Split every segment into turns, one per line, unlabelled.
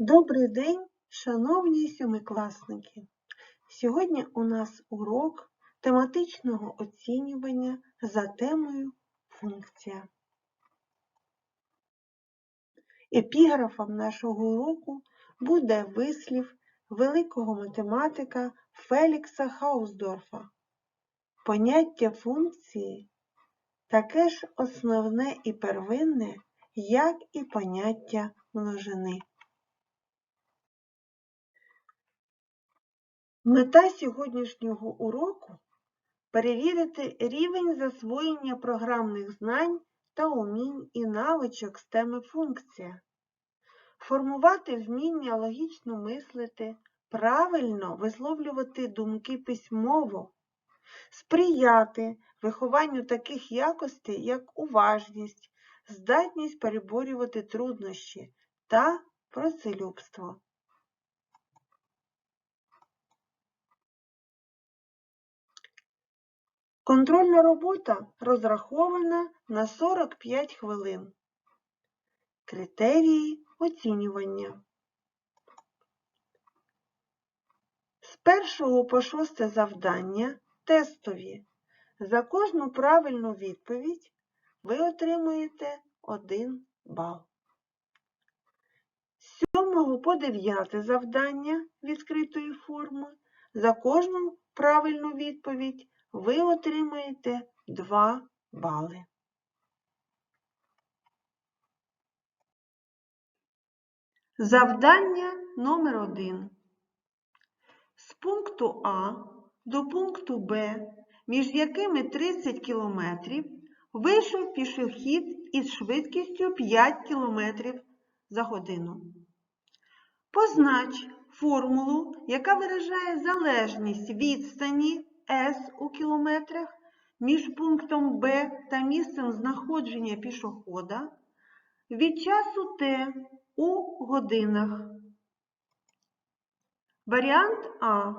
Добрий день, шановні сьомикласники! Сьогодні у нас урок тематичного оцінювання за темою функція. Епіграфом нашого уроку буде вислів великого математика Фелікса Хаусдорфа. Поняття функції таке ж основне і первинне, як і поняття множини. Мета сьогоднішнього уроку перевірити рівень засвоєння програмних знань та умінь і навичок з теми функція, формувати вміння логічно мислити, правильно висловлювати думки письмово, сприяти вихованню таких якостей, як уважність, здатність переборювати труднощі та працелюбство. Контрольна робота розрахована на 45 хвилин. Критерії оцінювання. З першого по шосте завдання тестові. За кожну правильну відповідь ви отримуєте 1 бал. З сьомого по дев'яте завдання відкритої форми. За кожну правильну відповідь ви отримаєте 2 бали. Завдання номер 1. З пункту А до пункту Б, між якими 30 км, вийшов пішохід із швидкістю 5 км за годину. Познач формулу, яка виражає залежність відстані S у кілометрах між пунктом Б та місцем знаходження пішохода від часу Т у годинах. Варіант А.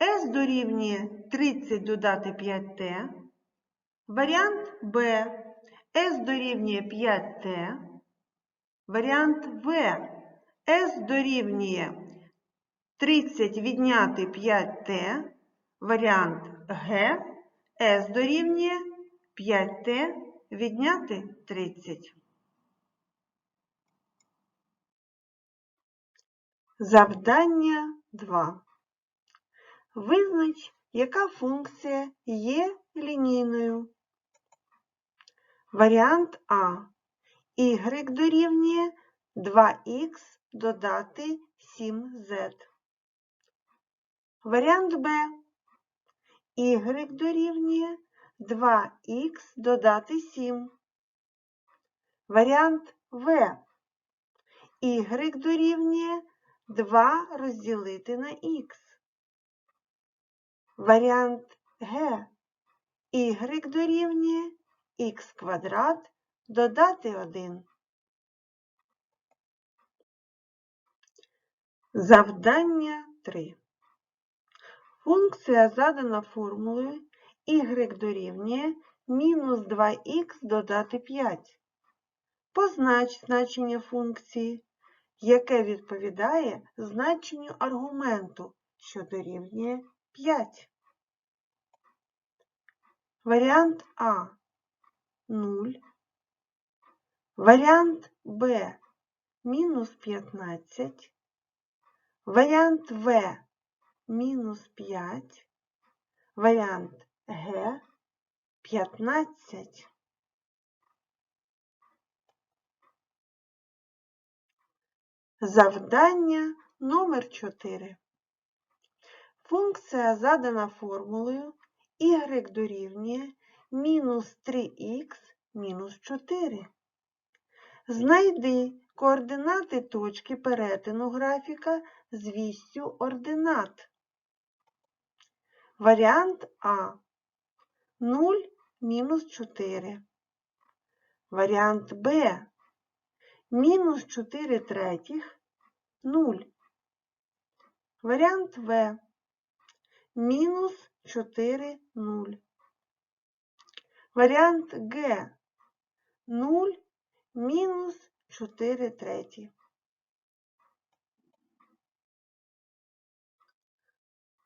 S дорівнює 30 додати 5T. Варіант Б. S дорівнює 5T. Варіант В. S дорівнює 30 відняти 5T. Варіант Г. С дорівнює 5Т відняти 30. Завдання 2. Визнач, яка функція є лінійною. Варіант А. Y дорівнює 2х додати 7z. Варіант Б. Y дорівнює 2х додати 7. Варіант В. Y дорівнює 2 розділити на х. Варіант Г. Y дорівнює х квадрат додати 1. Завдання 3. Функція задана формулою y дорівнює мінус 2х додати 5. Познач значення функції, яке відповідає значенню аргументу, що дорівнює 5. Варіант А 0. Варіант Б мінус 15. Варіант В мінус 5, варіант Г 15. Завдання номер 4. Функція задана формулою y дорівнює мінус 3х мінус 4. Знайди координати точки перетину графіка з вістю ординат. Варіант А 0 мінус 4. Варіант Б мінус 4 третіх 0. Варіант В мінус 4 0. Варіант Г 0 мінус 4 треті.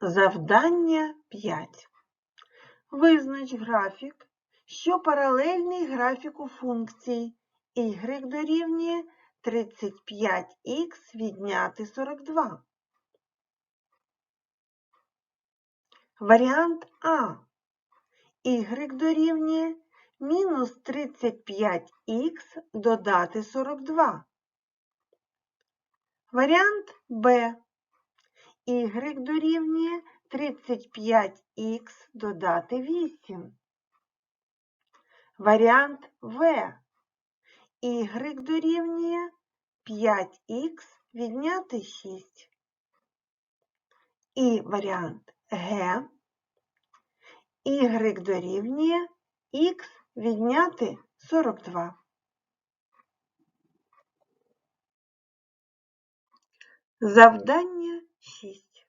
Завдання 5. Визнач графік, що паралельний графіку функції y дорівнює 35х відняти 42. Варіант А. y дорівнює мінус 35х додати 42. Варіант Б. y дорівнює 35х додати 8. Варіант В. y дорівнює 5х відняти 6. І варіант Г. y дорівнює х відняти 42. Завдання 6.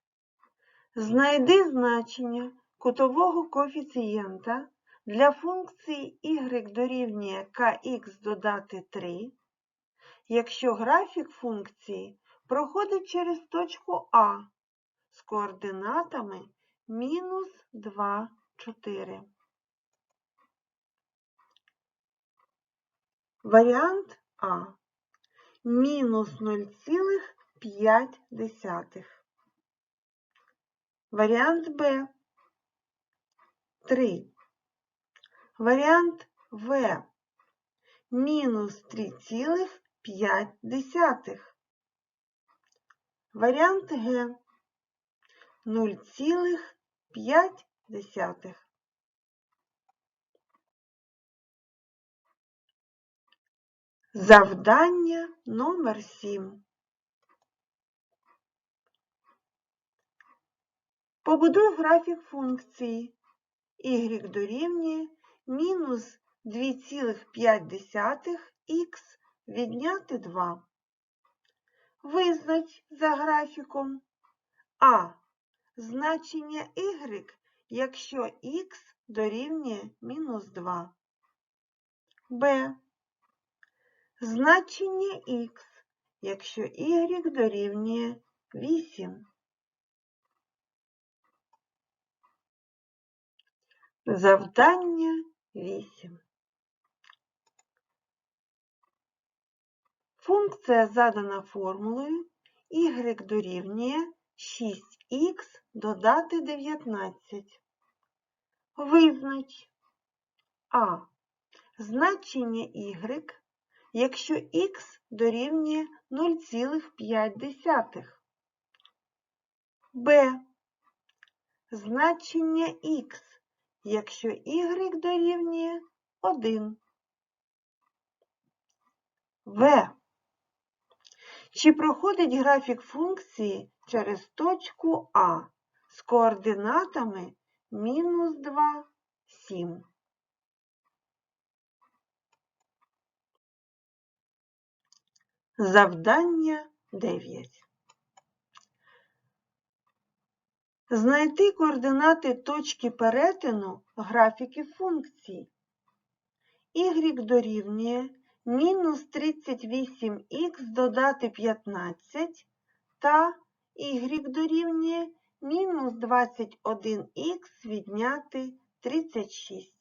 Знайди значення кутового коефіцієнта для функції y дорівнює kx додати 3, якщо графік функції проходить через точку А з координатами мінус 2, 4. Варіант А. Мінус 0,5. Варіант Б. 3. Варіант В. Мінус 3,5. Варіант Г. 0,5. Завдання номер 7. Побудуй графік функції y дорівнює мінус 2,5х відняти 2. Визнач за графіком А. Значення y, якщо х дорівнює мінус 2. Б. Значення х, якщо y дорівнює 8. Завдання 8. Функція задана формулою y дорівнює 6х додати 19. Визнач А. Значення y, якщо х дорівнює 0,5. Б. Значення х, якщо y дорівнює 1. В. Чи проходить графік функції через точку А з координатами мінус 2, 7. Завдання 9. Знайти координати точки перетину графіків функцій. Y дорівнює мінус 38х додати 15 та y дорівнює мінус 21х відняти 36.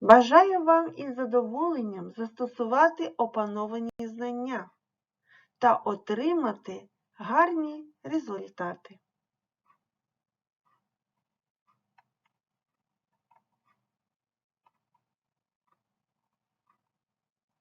Бажаю вам із задоволенням застосувати опановані знання та отримати гарні результати.